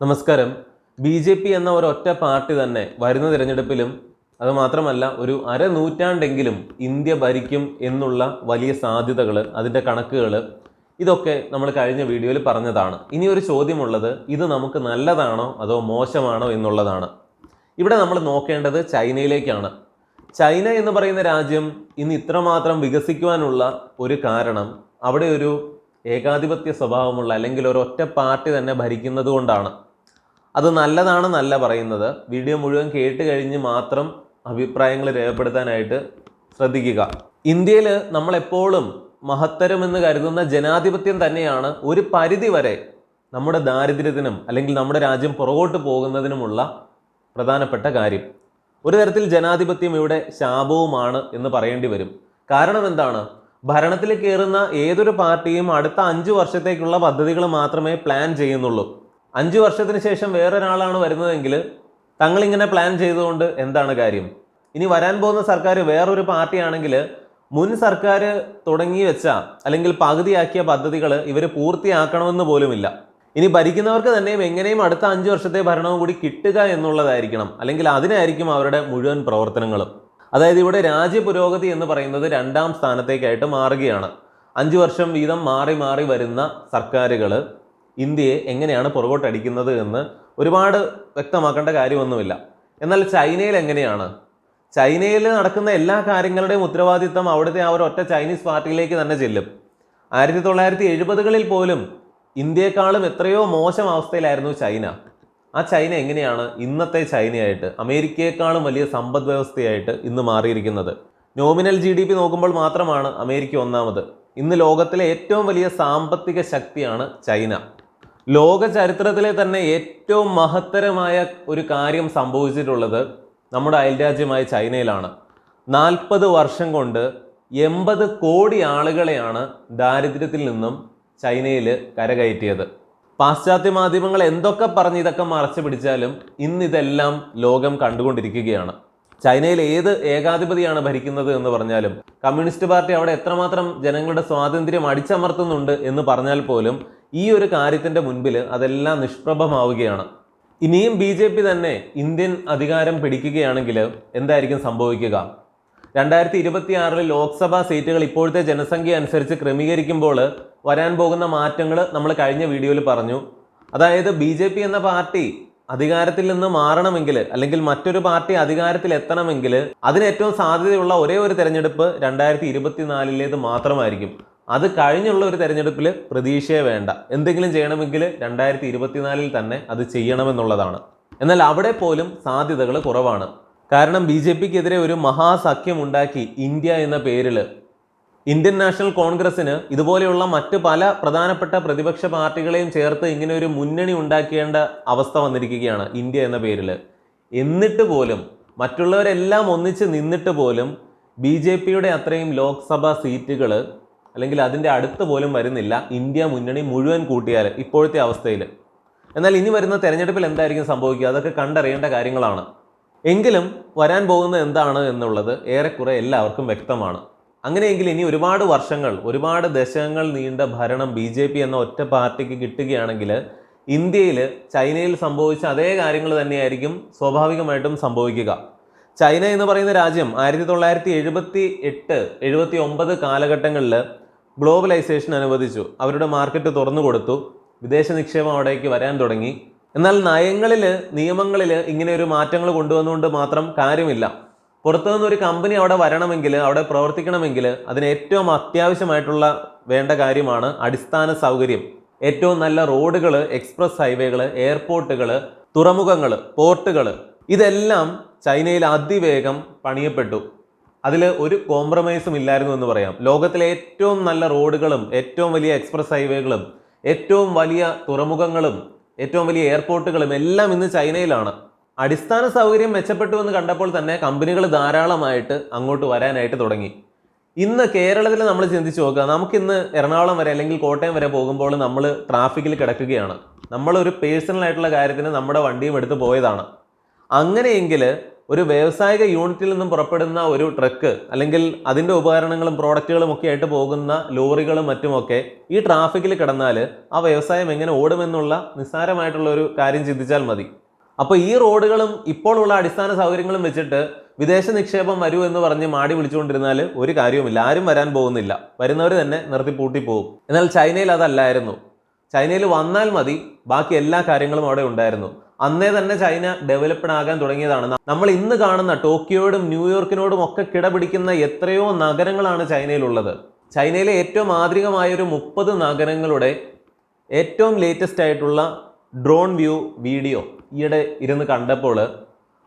നമസ്കാരം. B J P എന്ന ഒരൊറ്റ പാർട്ടി തന്നെ വരുന്ന തിരഞ്ഞെടുപ്പിലും അതുമാത്രമല്ല ഒരു അരനൂറ്റാണ്ടെങ്കിലും ഇന്ത്യ ഭരിക്കും എന്നുള്ള വലിയ സാധ്യതകൾ അതിന്റെ കണക്കുകൾ ഇതൊക്കെ നമ്മൾ കഴിഞ്ഞ വീഡിയോയിൽ പറഞ്ഞതാണ്. ഇനി ഒരു ചോദ്യമുള്ളത് ഇത് നമുക്ക് നല്ലതാണോ അതോ മോശമാണോ എന്നുള്ളതാണ്. ഇവിടെ നമ്മൾ നോക്കേണ്ടത് ചൈനയിലേക്കാണ്. ചൈന എന്ന് പറയുന്ന രാജ്യം ഇന്ന് ഇത്രമാത്രം വികസിക്കുവാനുള്ള ഒരു കാരണം അവിടെ ഒരു ഏകാധിപത്യ സ്വഭാവമുള്ള അല്ലെങ്കിൽ ഒരു ഒറ്റ പാർട്ടി തന്നെ ഭരിക്കുന്നത് കൊണ്ടാണ് അത് നല്ലതാണെന്നല്ല പറയുന്നത്. വീഡിയോ മുഴുവൻ കേട്ട് കഴിഞ്ഞ് മാത്രം അഭിപ്രായങ്ങൾ രേഖപ്പെടുത്താനായിട്ട് ശ്രദ്ധിക്കുക. ഇന്ത്യയിൽ നമ്മളെപ്പോഴും മഹത്തരമെന്ന് കരുതുന്ന ജനാധിപത്യം തന്നെയാണ് ഒരു പരിധി വരെ നമ്മുടെ ദാരിദ്ര്യത്തിനും അല്ലെങ്കിൽ നമ്മുടെ രാജ്യം പുറകോട്ട് പോകുന്നതിനുമുള്ള പ്രധാനപ്പെട്ട കാര്യം. ഒരു തരത്തിൽ ജനാധിപത്യം ഇവിടെ ശാപവുമാണ് എന്ന് പറയേണ്ടി വരും. കാരണം എന്താണ്? ഭരണത്തിൽ കയറുന്ന ഏതൊരു പാർട്ടിയും അടുത്ത അഞ്ച് വർഷത്തേക്കുള്ള പദ്ധതികൾ മാത്രമേ പ്ലാൻ ചെയ്യുന്നുള്ളൂ. അഞ്ചു വർഷത്തിന് ശേഷം വേറൊരാളാണ് വരുന്നതെങ്കിൽ തങ്ങളിങ്ങനെ പ്ലാൻ ചെയ്തുകൊണ്ട് എന്താണ് കാര്യം? ഇനി വരാൻ പോകുന്ന സർക്കാർ വേറൊരു പാർട്ടിയാണെങ്കിൽ മുൻ സർക്കാർ തുടങ്ങി വെച്ച അല്ലെങ്കിൽ പകുതിയാക്കിയ പദ്ധതികൾ ഇവർ പൂർത്തിയാക്കണമെന്ന് പോലുമില്ല. ഇനി ഭരിക്കുന്നവർക്ക് തന്നെയും എങ്ങനെയും അടുത്ത അഞ്ച് വർഷത്തെ ഭരണവും കൂടി കിട്ടുക എന്നുള്ളതായിരിക്കണം. അല്ലെങ്കിൽ അതിനായിരിക്കും അവരുടെ മുഴുവൻ പ്രവർത്തനങ്ങളും. അതായത് ഇവിടെ രാജ്യ പുരോഗതി എന്ന് പറയുന്നത് രണ്ടാം സ്ഥാനത്തേക്കായിട്ട് മാറുകയാണ്. അഞ്ച് വർഷം വീതം മാറി മാറി വരുന്ന സർക്കാരുകൾ ഇന്ത്യയെ എങ്ങനെയാണ് പുറകോട്ടടിക്കുന്നത് എന്ന് ഒരുപാട് വ്യക്തമാക്കേണ്ട കാര്യമൊന്നുമില്ല. എന്നാൽ ചൈനയിൽ എങ്ങനെയാണ്? ചൈനയിൽ നടക്കുന്ന എല്ലാ കാര്യങ്ങളുടെയും ഉത്തരവാദിത്തം അവിടുത്തെ ആ ഒരു ഒറ്റ ചൈനീസ് പാർട്ടിയിലേക്ക് തന്നെ ചെല്ലും. ആയിരത്തി തൊള്ളായിരത്തി എഴുപതുകളിൽ പോലും ഇന്ത്യയെക്കാളും എത്രയോ മോശം അവസ്ഥയിലായിരുന്നു ചൈന. ആ ചൈന എങ്ങനെയാണ് ഇന്നത്തെ ചൈനയായിട്ട് അമേരിക്കയെക്കാളും വലിയ സമ്പദ് വ്യവസ്ഥയായിട്ട് ഇന്ന് മാറിയിരിക്കുന്നത്? നോമിനൽ ജി ഡി പി നോക്കുമ്പോൾ മാത്രമാണ് അമേരിക്ക ഒന്നാമത്. ഇന്ന് ലോകത്തിലെ ഏറ്റവും വലിയ സാമ്പത്തിക ശക്തിയാണ് ചൈന. ലോക ചരിത്രത്തിലെ തന്നെ ഏറ്റവും മഹത്തരമായ ഒരു കാര്യം സംഭവിച്ചിട്ടുള്ളത് നമ്മുടെ അയൽരാജ്യമായ ചൈനയിലാണ്. നാൽപ്പത് വർഷം കൊണ്ട് എൺപത് കോടി ആളുകളെയാണ് ദാരിദ്ര്യത്തിൽ നിന്നും ചൈനയിൽ കരകയറ്റിയത്. പാശ്ചാത്യ മാധ്യമങ്ങൾ എന്തൊക്കെ പറഞ്ഞ് ഇതൊക്കെ മറച്ചു പിടിച്ചാലും ഇന്നിതെല്ലാം ലോകം കണ്ടുകൊണ്ടിരിക്കുകയാണ്. ചൈനയിൽ ഏത് ഏകാധിപതിയാണ് ഭരിക്കുന്നത് എന്ന് പറഞ്ഞാലും കമ്മ്യൂണിസ്റ്റ് പാർട്ടി അവിടെ എത്രമാത്രം ജനങ്ങളുടെ സ്വാതന്ത്ര്യം അടിച്ചമർത്തുന്നുണ്ട് എന്ന് പറഞ്ഞാൽ പോലും ഈ ഒരു കാര്യത്തിന്റെ മുൻപിൽ അതെല്ലാം നിഷ്പ്രഭമാവുകയാണ്. ഇനിയും ബി ജെ പി തന്നെ ഇന്ത്യൻ അധികാരം പിടിക്കുകയാണെങ്കിൽ എന്തായിരിക്കും സംഭവിക്കുക? രണ്ടായിരത്തി ഇരുപത്തി ആറിൽ ലോക്സഭാ സീറ്റുകൾ ഇപ്പോഴത്തെ ജനസംഖ്യ അനുസരിച്ച് ക്രമീകരിക്കുമ്പോൾ വരാൻ പോകുന്ന മാറ്റങ്ങൾ നമ്മൾ കഴിഞ്ഞ വീഡിയോയിൽ പറഞ്ഞു. അതായത് ബി എന്ന പാർട്ടി അധികാരത്തിൽ നിന്ന് മാറണമെങ്കിൽ അല്ലെങ്കിൽ മറ്റൊരു പാർട്ടി അധികാരത്തിൽ എത്തണമെങ്കിൽ അതിന് ഏറ്റവും സാധ്യതയുള്ള ഒരേ ഒരു തെരഞ്ഞെടുപ്പ് രണ്ടായിരത്തി ഇരുപത്തിനാലിലേത് മാത്രമായിരിക്കും. അത് കഴിഞ്ഞുള്ള ഒരു തെരഞ്ഞെടുപ്പിൽ പ്രതീക്ഷയെ വേണ്ട. എന്തെങ്കിലും ചെയ്യണമെങ്കിൽ രണ്ടായിരത്തി ഇരുപത്തിനാലിൽ തന്നെ അത് ചെയ്യണമെന്നുള്ളതാണ്. എന്നാൽ അവിടെ പോലും സാധ്യതകൾ കുറവാണ്. കാരണം ബി ജെ പിക്കെതിരെ ഒരു മഹാസഖ്യം ഉണ്ടാക്കി ഇന്ത്യ എന്ന പേരിൽ ഇന്ത്യൻ നാഷണൽ കോൺഗ്രസിന് ഇതുപോലെയുള്ള മറ്റ് പല പ്രധാനപ്പെട്ട പ്രതിപക്ഷ പാർട്ടികളെയും ചേർത്ത് ഇങ്ങനെ ഒരു മുന്നണി ഉണ്ടാക്കേണ്ട അവസ്ഥ വന്നിരിക്കുകയാണ് ഇന്ത്യ എന്ന പേരിൽ. എന്നിട്ട് പോലും മറ്റുള്ളവരെല്ലാം ഒന്നിച്ച് നിന്നിട്ട് പോലും ബി ജെ പിയുടെ അത്രയും ലോക്സഭാ സീറ്റുകൾ അല്ലെങ്കിൽ അതിന്റെ അടുത്ത് പോലും വരുന്നില്ല. ഇന്ത്യ മുന്നണി മുഴുവൻ കൂട്ടിയാൽ ഇപ്പോഴത്തെ അവസ്ഥയിൽ. എന്നാൽ ഇനി വരുന്ന തെരഞ്ഞെടുപ്പിൽ എന്തായിരിക്കും സംഭവിക്കുക? അതൊക്കെ കണ്ടറിയേണ്ട കാര്യങ്ങളാണ്. എങ്കിലും വരാൻ പോകുന്നത് എന്താണ് എന്നുള്ളത് ഏറെക്കുറെ എല്ലാവർക്കും വ്യക്തമാണ്. അങ്ങനെയെങ്കിൽ ഇനി ഒരുപാട് വർഷങ്ങൾ ഒരുപാട് ദശകങ്ങൾ നീണ്ട ഭരണം ബി ജെ പി എന്ന ഒറ്റ പാർട്ടിക്ക് കിട്ടുകയാണെങ്കിൽ ഇന്ത്യയിൽ ചൈനയിൽ സംഭവിച്ച അതേ കാര്യങ്ങൾ തന്നെയായിരിക്കും സ്വാഭാവികമായിട്ടും സംഭവിക്കുക. ചൈന എന്ന് പറയുന്ന രാജ്യം ആയിരത്തി തൊള്ളായിരത്തി എഴുപത്തി എട്ട് എഴുപത്തി ഒമ്പത് കാലഘട്ടങ്ങളിൽ ഗ്ലോബലൈസേഷൻ അനുവദിച്ചു. അവരുടെ മാർക്കറ്റ് തുറന്നു കൊടുത്തു. വിദേശ നിക്ഷേപം അവിടേക്ക് വരാൻ തുടങ്ങി. എന്നാൽ നയങ്ങളിൽ നിയമങ്ങളിൽ ഇങ്ങനെ ഒരു മാറ്റങ്ങൾ കൊണ്ടുവന്നുകൊണ്ട് മാത്രം കാര്യമില്ല. പുറത്തു നിന്ന് ഒരു കമ്പനി അവിടെ വരണമെങ്കിൽ അവിടെ പ്രവർത്തിക്കണമെങ്കിൽ അതിന് ഏറ്റവും അത്യാവശ്യമായിട്ടുള്ള വേണ്ട കാര്യമാണ് അടിസ്ഥാന സൗകര്യം. ഏറ്റവും നല്ല റോഡുകൾ എക്സ്പ്രസ് ഹൈവേകൾ എയർപോർട്ടുകൾ തുറമുഖങ്ങൾ പോർട്ടുകൾ ഇതെല്ലാം ചൈനയിൽ അതിവേഗം പണിയപ്പെട്ടു. അതിൽ ഒരു കോംപ്രമൈസും ഇല്ലായിരുന്നു എന്ന് പറയാം. ലോകത്തിലെ ഏറ്റവും നല്ല റോഡുകളും ഏറ്റവും വലിയ എക്സ്പ്രസ് ഹൈവേകളും ഏറ്റവും വലിയ തുറമുഖങ്ങളും ഏറ്റവും വലിയ എയർപോർട്ടുകളും എല്ലാം ഇന്ന് ചൈനയിലാണ്. അടിസ്ഥാന സൗകര്യം മെച്ചപ്പെട്ടു എന്ന് കണ്ടപ്പോൾ തന്നെ കമ്പനികൾ ധാരാളമായിട്ട് അങ്ങോട്ട് വരാനായിട്ട് തുടങ്ങി. ഇന്ന് കേരളത്തിൽ നമ്മൾ ചിന്തിച്ച് നോക്കുക നമുക്കിന്ന് എറണാകുളം വരെ അല്ലെങ്കിൽ കോട്ടയം വരെ പോകുമ്പോൾ നമ്മൾ ട്രാഫിക്കിൽ കിടക്കുകയാണ്. നമ്മളൊരു ആയിട്ടുള്ള കാര്യത്തിന് നമ്മുടെ വണ്ടിയും എടുത്ത് പോയതാണ്. അങ്ങനെയെങ്കിൽ ഒരു വ്യാവസായിക യൂണിറ്റിൽ നിന്നും പുറപ്പെടുന്ന ഒരു ട്രക്ക് അല്ലെങ്കിൽ അതിന്റെ ഉപകരണങ്ങളും പ്രോഡക്റ്റുകളും ഒക്കെ ആയിട്ട് പോകുന്ന ലോറികളും മറ്റുമൊക്കെ ഈ ട്രാഫിക്കിൽ കിടന്നാൽ ആ വ്യവസായം എങ്ങനെ ഓടുമെന്നുള്ള നിസ്സാരമായിട്ടുള്ള ഒരു കാര്യം ചിന്തിച്ചാൽ മതി. അപ്പോൾ ഈ റോഡുകളും ഇപ്പോഴുള്ള അടിസ്ഥാന സൗകര്യങ്ങളും വെച്ചിട്ട് വിദേശ നിക്ഷേപം വരൂ എന്ന് പറഞ്ഞ് മാടി വിളിച്ചുകൊണ്ടിരുന്നാൽ ഒരു കാര്യവുമില്ല. ആരും വരാൻ പോകുന്നില്ല. വരുന്നവർ തന്നെ നിർത്തി പൂട്ടി പോകും. എന്നാൽ ചൈനയിൽ അതല്ലായിരുന്നു. ചൈനയിൽ വന്നാൽ മതി. ബാക്കി എല്ലാ കാര്യങ്ങളും അവിടെ ഉണ്ടായിരുന്നു. അന്നേ തന്നെ ചൈന ഡെവലപ്ഡ് ആകാൻ തുടങ്ങിയതാണ്. നമ്മൾ ഇന്ന് കാണുന്ന ടോക്കിയോടും ന്യൂയോർക്കിനോടും ഒക്കെ കിടപിടിക്കുന്ന എത്രയോ നഗരങ്ങളാണ് ചൈനയിലുള്ളത്. ചൈനയിലെ ഏറ്റവും ആധുനികമായ ഒരു മുപ്പത് നഗരങ്ങളുടെ ഏറ്റവും ലേറ്റസ്റ്റ് ആയിട്ടുള്ള ഡ്രോൺ വ്യൂ വീഡിയോ ഈയിടെ ഇരുന്ന് കണ്ടപ്പോൾ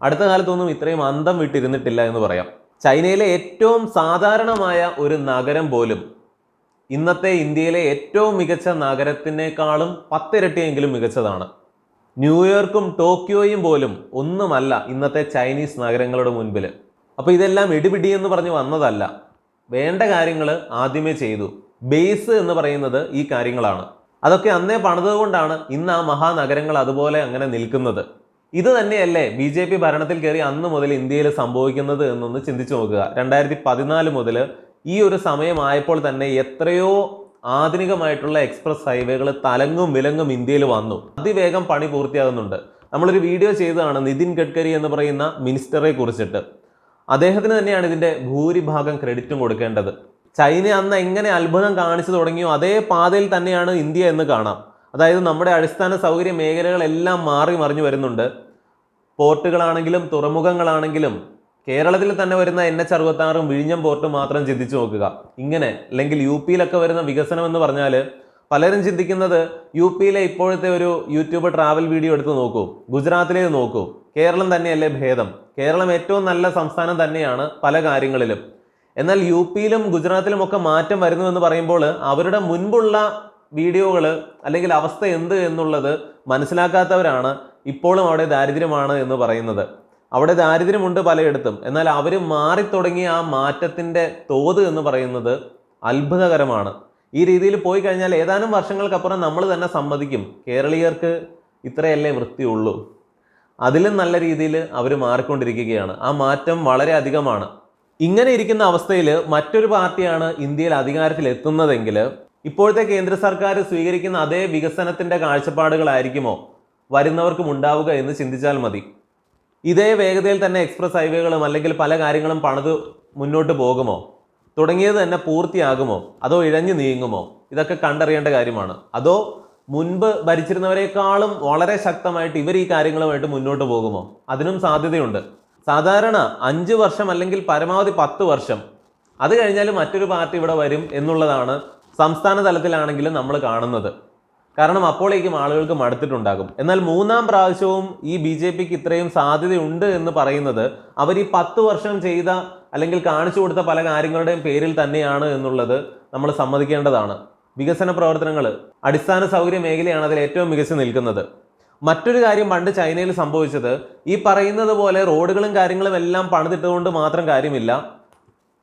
അടുത്ത കാലത്തൊന്നും ഇത്രയും അന്തം വിട്ടിരുന്നിട്ടില്ല എന്ന് പറയാം. ചൈനയിലെ ഏറ്റവും സാധാരണമായ ഒരു നഗരം പോലും ഇന്നത്തെ ഇന്ത്യയിലെ ഏറ്റവും മികച്ച നഗരത്തിനേക്കാളും പത്തിരട്ടിയെങ്കിലും മികച്ചതാണ്. ന്യൂയോർക്കും ടോക്കിയോയും പോലും ഒന്നുമല്ല ഇന്നത്തെ ചൈനീസ് നഗരങ്ങളുടെ മുൻപിൽ. അപ്പോൾ ഇതെല്ലാം ഇടിപിടി എന്ന് പറഞ്ഞ് വന്നതല്ല. വേണ്ട കാര്യങ്ങൾ ആദ്യമേ ചെയ്തു. ബേസ് എന്ന് പറയുന്നത് ഈ കാര്യങ്ങളാണ്. അതൊക്കെ അന്നേ പണിതുകൊണ്ടാണ് ഇന്ന് ആ മഹാനഗരങ്ങൾ അതുപോലെ അങ്ങനെ നിൽക്കുന്നത്. ഇത് തന്നെയല്ലേ ബി ജെ പി ഭരണത്തിൽ കയറി അന്ന് മുതൽ ഇന്ത്യയിൽ സംഭവിക്കുന്നത് എന്നൊന്ന് ചിന്തിച്ചു നോക്കുക. രണ്ടായിരത്തി പതിനാല് മുതൽ ഈ ഒരു സമയമായപ്പോൾ തന്നെ എത്രയോ ആധുനികമായിട്ടുള്ള എക്സ്പ്രസ് ഹൈവേകൾ തലങ്ങും വിലങ്ങും ഇന്ത്യയിൽ വന്നു. അതിവേഗം പണി പൂർത്തിയാകുന്നുണ്ട്. നമ്മളൊരു വീഡിയോ ചെയ്തതാണ് നിതിൻ ഗഡ്കരി എന്ന് പറയുന്ന മിനിസ്റ്ററെ കുറിച്ചിട്ട്. അദ്ദേഹത്തിന് തന്നെയാണ് ഇതിന്റെ ഭൂരിഭാഗം ക്രെഡിറ്റും കൊടുക്കേണ്ടത്. ചൈന അന്ന് എങ്ങനെ അത്ഭുതം കാണിച്ചു തുടങ്ങിയോ അതേ പാതയിൽ തന്നെയാണ് ഇന്ത്യ എന്ന് കാണാം. അതായത് നമ്മുടെ അടിസ്ഥാന സൗകര്യ മേഖലകളെല്ലാം മാറി മറിഞ്ഞു വരുന്നുണ്ട്. പോർട്ടുകളാണെങ്കിലും തുറമുഖങ്ങളാണെങ്കിലും കേരളത്തിൽ തന്നെ വരുന്ന എൻ എച്ച് അറുപത്തി ആറും വിഴിഞ്ഞം പോർട്ടും മാത്രം ചിന്തിച്ചു നോക്കുക. ഇങ്ങനെ അല്ലെങ്കിൽ യു പിയിലൊക്കെ വരുന്ന വികസനം എന്ന് പറഞ്ഞാൽ പലരും ചിന്തിക്കുന്നത് യു പിയിലെ ഇപ്പോഴത്തെ ഒരു യൂട്യൂബ് ട്രാവൽ വീഡിയോ എടുത്ത് നോക്കൂ ഗുജറാത്തിലേത് നോക്കൂ. കേരളം തന്നെയല്ലേ ഭേദം. കേരളം ഏറ്റവും നല്ല സംസ്ഥാനം തന്നെയാണ് പല കാര്യങ്ങളിലും. എന്നാൽ യു പിയിലും ഗുജറാത്തിലും ഒക്കെ മാറ്റം വരുന്നു എന്ന് പറയുമ്പോൾ അവരുടെ മുൻപുള്ള വീഡിയോകൾ അല്ലെങ്കിൽ അവസ്ഥ എന്ത് എന്നുള്ളത് മനസ്സിലാക്കാത്തവരാണ് ഇപ്പോഴും അവിടെ ദാരിദ്ര്യമാണ് എന്ന് പറയുന്നത്. അവിടെ ദാരിദ്ര്യമുണ്ട് പലയിടത്തും. എന്നാൽ അവർ മാറിത്തുടങ്ങിയ ആ മാറ്റത്തിന്റെ തോത് എന്ന് പറയുന്നത് അത്ഭുതകരമാണ്. ഈ രീതിയിൽ പോയി കഴിഞ്ഞാൽ ഏതാനും വർഷങ്ങൾക്കപ്പുറം നമ്മൾ തന്നെ സമ്മതിക്കും. കേരളീയർക്ക് ഇത്രയല്ലേ വൃത്തിയുള്ളൂ. അതിലും നല്ല രീതിയിൽ അവർ മാറിക്കൊണ്ടിരിക്കുകയാണ്. ആ മാറ്റം വളരെ അധികമാണ് ഇങ്ങനെ ഇരിക്കുന്ന അവസ്ഥയിൽ മറ്റൊരു പാർട്ടിയാണ് ഇന്ത്യയിൽ അധികാരത്തിൽ എത്തുന്നതെങ്കിൽ ഇപ്പോഴത്തെ കേന്ദ്ര സർക്കാർ സ്വീകരിക്കുന്ന അതേ വികസനത്തിന്റെ കാഴ്ചപ്പാടുകളായിരിക്കുമോ വരുന്നവർക്കും ഉണ്ടാവുക എന്ന് ചിന്തിച്ചാൽ മതി. ഇതേ വേഗതയിൽ തന്നെ എക്സ്പ്രസ് ഹൈവേകളും അല്ലെങ്കിൽ പല കാര്യങ്ങളും പണിത് മുന്നോട്ട് പോകുമോ? തുടങ്ങിയത് തന്നെ പൂർത്തിയാകുമോ? അതോ ഇഴഞ്ഞു നീങ്ങുമോ? ഇതൊക്കെ കണ്ടറിയേണ്ട കാര്യമാണ്. അതോ മുൻപ് ഭരിച്ചിരുന്നവരെക്കാളും വളരെ ശക്തമായിട്ട് ഇവർ ഈ കാര്യങ്ങളുമായിട്ട് മുന്നോട്ട് പോകുമോ? അതിനും സാധ്യതയുണ്ട്. സാധാരണ അഞ്ച് വർഷം അല്ലെങ്കിൽ പരമാവധി പത്ത് വർഷം അത് കഴിഞ്ഞാൽ മറ്റൊരു പാർട്ടി ഇവിടെ വരും എന്നുള്ളതാണ് സംസ്ഥാന തലത്തിലാണെങ്കിലും നമ്മൾ കാണുന്നത്. കാരണം അപ്പോഴേക്കും ആളുകൾക്ക് മടുത്തിട്ടുണ്ടാകും. എന്നാൽ മൂന്നാം പ്രാവശ്യവും ഈ ബി ജെ പിക്ക് ഇത്രയും സാധ്യതയുണ്ട് എന്ന് പറയുന്നത് അവർ ഈ പത്ത് വർഷം ചെയ്ത അല്ലെങ്കിൽ കാണിച്ചു കൊടുത്ത പല കാര്യങ്ങളുടെയും പേരിൽ തന്നെയാണ് എന്നുള്ളത് നമ്മൾ സമ്മതിക്കേണ്ടതാണ്. വികസന പ്രവർത്തനങ്ങൾ അടിസ്ഥാന സൗകര്യ മേഖലയാണ് അതിൽ ഏറ്റവും മികച്ചു നിൽക്കുന്നത്. മറ്റൊരു കാര്യം പണ്ട് ചൈനയിൽ സംഭവിച്ചത് ഈ പറയുന്നത് പോലെ റോഡുകളും കാര്യങ്ങളും എല്ലാം പണിതിട്ടുകൊണ്ട് മാത്രം കാര്യമില്ല.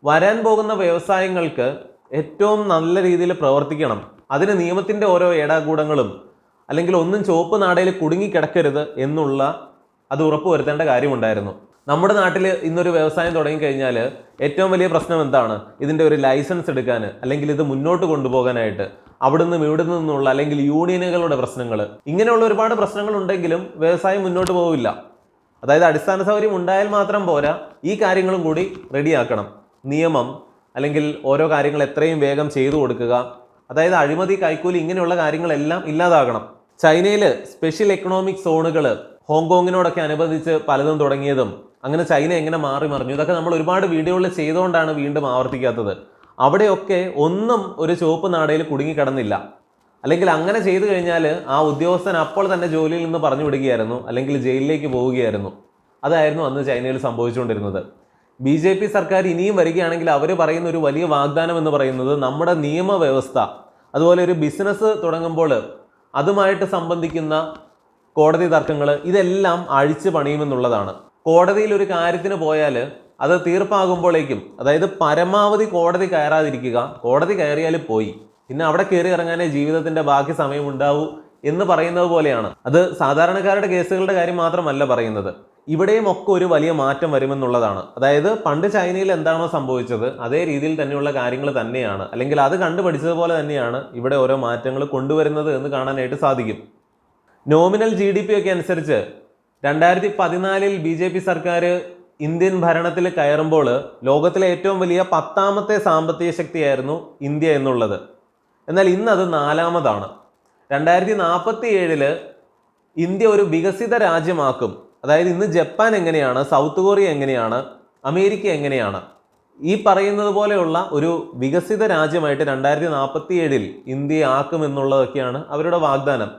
വരാൻ പോകുന്ന വ്യവസായങ്ങൾക്ക് ഏറ്റവും നല്ല രീതിയിൽ പ്രവർത്തിക്കണം. അതിന് നിയമത്തിന്റെ ഓരോ ഏടാകൂടങ്ങളും അല്ലെങ്കിൽ ഒന്നും ചുവപ്പ് നാടയിൽ കുടുങ്ങിക്കിടക്കരുത് എന്നുള്ള അത് ഉറപ്പുവരുത്തേണ്ട കാര്യമുണ്ടായിരുന്നു. നമ്മുടെ നാട്ടിൽ ഇന്നൊരു വ്യവസായം തുടങ്ങിക്കഴിഞ്ഞാൽ ഏറ്റവും വലിയ പ്രശ്നം എന്താണ്? ഇതിന്റെ ഒരു ലൈസൻസ് എടുക്കാൻ അല്ലെങ്കിൽ ഇത് മുന്നോട്ട് കൊണ്ടുപോകാനായിട്ട്. അവിടുന്ന് ഇവിടെ നിന്നുള്ള അല്ലെങ്കിൽ യൂണിയനുകളുടെ പ്രശ്നങ്ങൾ. ഇങ്ങനെയുള്ള ഒരുപാട് പ്രശ്നങ്ങൾ ഉണ്ടെങ്കിലും വ്യവസായം മുന്നോട്ട് പോവില്ല. അതായത് അടിസ്ഥാന സൗകര്യം ഉണ്ടായാൽ മാത്രം പോരാ. ഈ കാര്യങ്ങളും കൂടി റെഡിയാക്കണം. നിയമം അല്ലെങ്കിൽ ഓരോ കാര്യങ്ങൾ എത്രയും വേഗം ചെയ്തു കൊടുക്കുക. അതായത് അഴിമതി കൈക്കൂലി ഇങ്ങനെയുള്ള കാര്യങ്ങളെല്ലാം ഇല്ലാതാകണം. ചൈനയിൽ സ്പെഷ്യൽ എക്കണോമിക് സോണുകൾ ഹോങ്കോങ്ങിനോടൊക്കെ അനുബന്ധിച്ച് പലതും തുടങ്ങിയതും. അങ്ങനെ ചൈന എങ്ങനെ മാറി മറിഞ്ഞു? ഇതൊക്കെ നമ്മൾ ഒരുപാട് വീഡിയോകളിൽ ചെയ്തുകൊണ്ടാണ് വീണ്ടും ആവർത്തിക്കാത്തത്. അവിടെയൊക്കെ ഒന്നും ഒരു ചുവപ്പ് നാടയിൽ കുടുങ്ങിക്കിടന്നില്ല. അല്ലെങ്കിൽ അങ്ങനെ ചെയ്തു കഴിഞ്ഞാൽ ആ ഉദ്യോഗസ്ഥൻ അപ്പോൾ തന്നെ ജോലിയിൽ നിന്ന് പറഞ്ഞു വിടുകയായിരുന്നു അല്ലെങ്കിൽ ജയിലിലേക്ക് പോവുകയായിരുന്നു. അതായിരുന്നു അന്ന് ചൈനയിൽ സംഭവിച്ചുകൊണ്ടിരുന്നത്. ബി ജെ പി സർക്കാർ ഇനിയും വരികയാണെങ്കിൽ അവർ പറയുന്ന ഒരു വലിയ വാഗ്ദാനം എന്ന് പറയുന്നത് നമ്മുടെ നിയമവ്യവസ്ഥ അതുപോലെ ഒരു ബിസിനസ് തുടങ്ങുമ്പോൾ അതുമായിട്ട് സംബന്ധിക്കുന്ന കോടതി തർക്കങ്ങൾ ഇതെല്ലാം അഴിച്ചു പണിയുമെന്നുള്ളതാണ്. കോടതിയിൽ ഒരു കാര്യത്തിന് പോയാൽ അത് തീർപ്പാകുമ്പോഴേക്കും അതായത് പരമാവധി കോടതി കയറാതിരിക്കുക കോടതി കയറിയാൽ പോയി. പിന്നെ അവിടെ കയറി ഇറങ്ങാനേ ജീവിതത്തിന്റെ ബാക്കി സമയം ഉണ്ടാവൂ എന്ന് പറയുന്നത് പോലെയാണ്. അത് സാധാരണക്കാരുടെ കേസുകളുടെ കാര്യം മാത്രമല്ല പറയുന്നത്. ഇവിടെയും ഒക്കെ ഒരു വലിയ മാറ്റം വരുമെന്നുള്ളതാണ്. അതായത് പണ്ട് ചൈനയിൽ എന്താണോ സംഭവിച്ചത് അതേ രീതിയിൽ തന്നെയുള്ള കാര്യങ്ങൾ തന്നെയാണ്. അല്ലെങ്കിൽ അത് കണ്ടുപഠിച്ചതുപോലെ തന്നെയാണ് ഇവിടെ ഓരോ മാറ്റങ്ങൾ കൊണ്ടുവരുന്നത് എന്ന് കാണാനായിട്ട് സാധിക്കും. നോമിനൽ ജി ഡി പി ഒക്കെ അനുസരിച്ച് രണ്ടായിരത്തി പതിനാലിൽ ബി ജെ പി സർക്കാർ ഇന്ത്യൻ ഭരണത്തിൽ കയറുമ്പോൾ ലോകത്തിലെ ഏറ്റവും വലിയ പത്താമത്തെ സാമ്പത്തിക ശക്തിയായിരുന്നു ഇന്ത്യ എന്നുള്ളത്. എന്നാൽ ഇന്ന് അത് നാലാമതാണ്. രണ്ടായിരത്തി നാൽപ്പത്തി ഏഴിൽ ഇന്ത്യ ഒരു വികസിത രാജ്യമാക്കും. അതായത് ഇന്ന് ജപ്പാൻ എങ്ങനെയാണ് സൗത്ത് കൊറിയ എങ്ങനെയാണ് അമേരിക്ക എങ്ങനെയാണ്? ഈ പറയുന്നത് പോലെയുള്ള ഒരു വികസിത രാജ്യമായിട്ട് രണ്ടായിരത്തി നാൽപ്പത്തി ഏഴിൽ ഇന്ത്യയെ ആക്കുമെന്നുള്ളതൊക്കെയാണ് അവരുടെ വാഗ്ദാനം.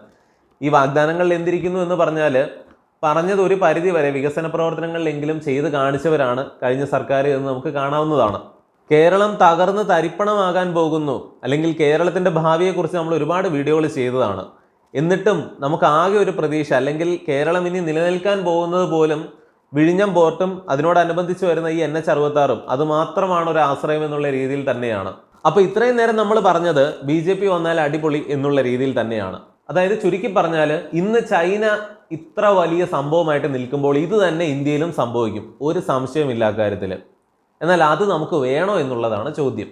ഈ വാഗ്ദാനങ്ങളിൽ എന്തിരിക്കുന്നു എന്ന് പറഞ്ഞാൽ പറഞ്ഞത് ഒരു പരിധി വരെ വികസന പ്രവർത്തനങ്ങളിലെങ്കിലും ചെയ്ത് കാണിച്ചവരാണ് കഴിഞ്ഞ സർക്കാർ എന്ന് നമുക്ക് കാണാവുന്നതാണ്. കേരളം തകർന്ന് തരിപ്പണമാകാൻ പോകുന്നു. അല്ലെങ്കിൽ കേരളത്തിന്റെ ഭാവിയെക്കുറിച്ച് നമ്മൾ ഒരുപാട് വീഡിയോകൾ ചെയ്തതാണ്. എന്നിട്ടും നമുക്ക് ആകെ ഒരു പ്രതീക്ഷ അല്ലെങ്കിൽ കേരളം ഇനി നിലനിൽക്കാൻ പോകുന്നത് പോലും വിഴിഞ്ഞം പോർട്ടും അതിനോടനുബന്ധിച്ച് വരുന്ന ഈ എൻ എച്ച് അറുപത്താറും അത് മാത്രമാണ് ഒരു ആശ്രയം എന്നുള്ള രീതിയിൽ തന്നെയാണ്. അപ്പോൾ ഇത്രയും നേരം നമ്മൾ പറഞ്ഞത് ബി വന്നാൽ അടിപൊളി എന്നുള്ള രീതിയിൽ തന്നെയാണ്. അതായത് ചുരുക്കി പറഞ്ഞാൽ ഇന്ന് ചൈന ഇത്ര വലിയ സംഭവമായിട്ട് നിൽക്കുമ്പോൾ ഇത് തന്നെ ഇന്ത്യയിലും സംഭവിക്കും. ഒരു സംശയമില്ല അക്കാര്യത്തിൽ എന്നാൽ അത് നമുക്ക് വേണോ എന്നുള്ളതാണ് ചോദ്യം.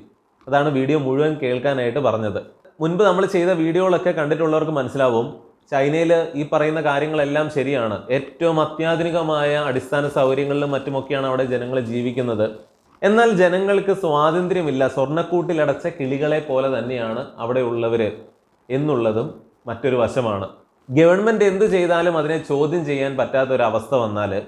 അതാണ് വീഡിയോ മുഴുവൻ കേൾക്കാനായിട്ട് പറഞ്ഞത്. മുൻപ് നമ്മൾ ചെയ്ത വീഡിയോകളൊക്കെ കണ്ടിട്ടുള്ളവർക്ക് മനസ്സിലാവും ചൈനയിൽ ഈ പറയുന്ന കാര്യങ്ങളെല്ലാം ശരിയാണ്. ഏറ്റവും അത്യാധുനികമായ അടിസ്ഥാന സൗകര്യങ്ങളിലും മറ്റുമൊക്കെയാണ് അവിടെ ജനങ്ങൾ ജീവിക്കുന്നത്. എന്നാൽ ജനങ്ങൾക്ക് സ്വാതന്ത്ര്യമില്ല. സ്വർണക്കൂട്ടിലടച്ച കിളികളെ പോലെ തന്നെയാണ് അവിടെ ഉള്ളവർ എന്നുള്ളതും മറ്റൊരു വശമാണ്. ഗവൺമെന്റ് എന്ത് ചെയ്താലും അതിനെ ചോദ്യം ചെയ്യാൻ പറ്റാത്ത ഒരു അവസ്ഥ വന്നാൽ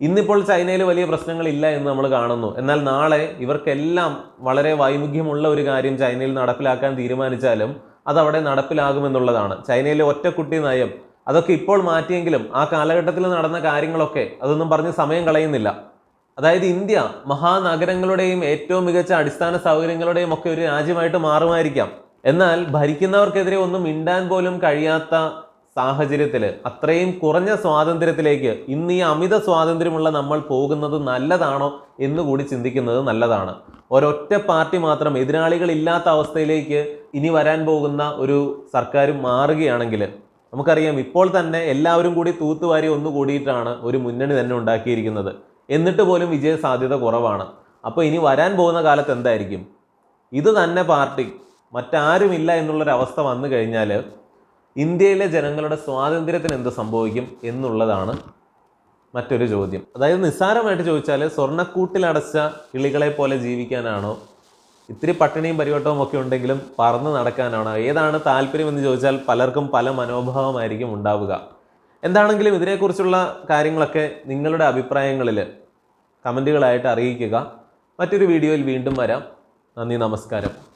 ഇന്നിപ്പോൾ ചൈനയിൽ വലിയ പ്രശ്നങ്ങളില്ല എന്ന് നമ്മൾ കാണുന്നു. എന്നാൽ നാളെ ഇവർക്കെല്ലാം വളരെ വൈമുഖ്യമുള്ള ഒരു കാര്യം ചൈനയിൽ നടപ്പിലാക്കാൻ തീരുമാനിച്ചാലും അതവിടെ നടപ്പിലാകുമെന്നുള്ളതാണ്. ചൈനയിലെ ഒറ്റക്കുട്ടി നയം അതൊക്കെ ഇപ്പോൾ മാറ്റിയെങ്കിലും ആ കാലഘട്ടത്തിൽ നടന്ന കാര്യങ്ങളൊക്കെ അതൊന്നും പറഞ്ഞ് സമയം കളയുന്നില്ല. അതായത് ഇന്ത്യ മഹാനഗരങ്ങളുടെയും ഏറ്റവും മികച്ച അടിസ്ഥാന സൗകര്യങ്ങളുടെയും ഒക്കെ ഒരു രാജ്യമായിട്ട് മാറുമായിരിക്കാം. എന്നാൽ ഭരിക്കുന്നവർക്കെതിരെ ഒന്നും മിണ്ടാൻ പോലും കഴിയാത്ത സാഹചര്യത്തിൽ അത്രയും കുറഞ്ഞ സ്വാതന്ത്ര്യത്തിലേക്ക് ഇന്ന് ഈ അമിത സ്വാതന്ത്ര്യമുള്ള നമ്മൾ പോകുന്നത് നല്ലതാണോ എന്ന് കൂടി ചിന്തിക്കുന്നത് നല്ലതാണ്. ഒരൊറ്റ പാർട്ടി മാത്രം എതിരാളികളില്ലാത്ത അവസ്ഥയിലേക്ക് ഇനി വരാൻ പോകുന്ന ഒരു സർക്കാർ മാറുകയാണെങ്കിൽ നമുക്കറിയാം ഇപ്പോൾ തന്നെ എല്ലാവരും കൂടി തൂത്തുവാരി ഒന്ന് കൂടിയിട്ടാണ് ഒരു മുന്നണി തന്നെ ഉണ്ടാക്കിയിരിക്കുന്നത്. എന്നിട്ട് പോലും വിജയ സാധ്യത കുറവാണ്. അപ്പോൾ ഇനി വരാൻ പോകുന്ന കാലത്ത് എന്തായിരിക്കും? ഇത് തന്നെ പാർട്ടി മറ്റാരുമില്ല എന്നുള്ളൊരവസ്ഥ വന്നു കഴിഞ്ഞാൽ ഇന്ത്യയിലെ ജനങ്ങളുടെ സ്വാതന്ത്ര്യത്തിന് എന്ത് സംഭവിക്കും എന്നുള്ളതാണ് മറ്റൊരു ചോദ്യം. അതായത് നിസ്സാരമായിട്ട് ചോദിച്ചാൽ സ്വർണക്കൂട്ടിലടച്ച കിളികളെ പോലെ ജീവിക്കാനാണോ? ഇത്തിരി പട്ടിണിയും പരിവട്ടവും ഒക്കെ ഉണ്ടെങ്കിലും പറന്ന് നടക്കാനാണോ? ഏതാണ് താല്പര്യമെന്ന് ചോദിച്ചാൽ പലർക്കും പല മനോഭാവമായിരിക്കും ഉണ്ടാവുക. എന്താണെങ്കിലും ഇതിനെക്കുറിച്ചുള്ള കാര്യങ്ങളൊക്കെ നിങ്ങളുടെ അഭിപ്രായങ്ങളിൽ കമന്റുകളായിട്ട് അറിയിക്കുക. മറ്റൊരു വീഡിയോയിൽ വീണ്ടും വരാം. നന്ദി നമസ്കാരം.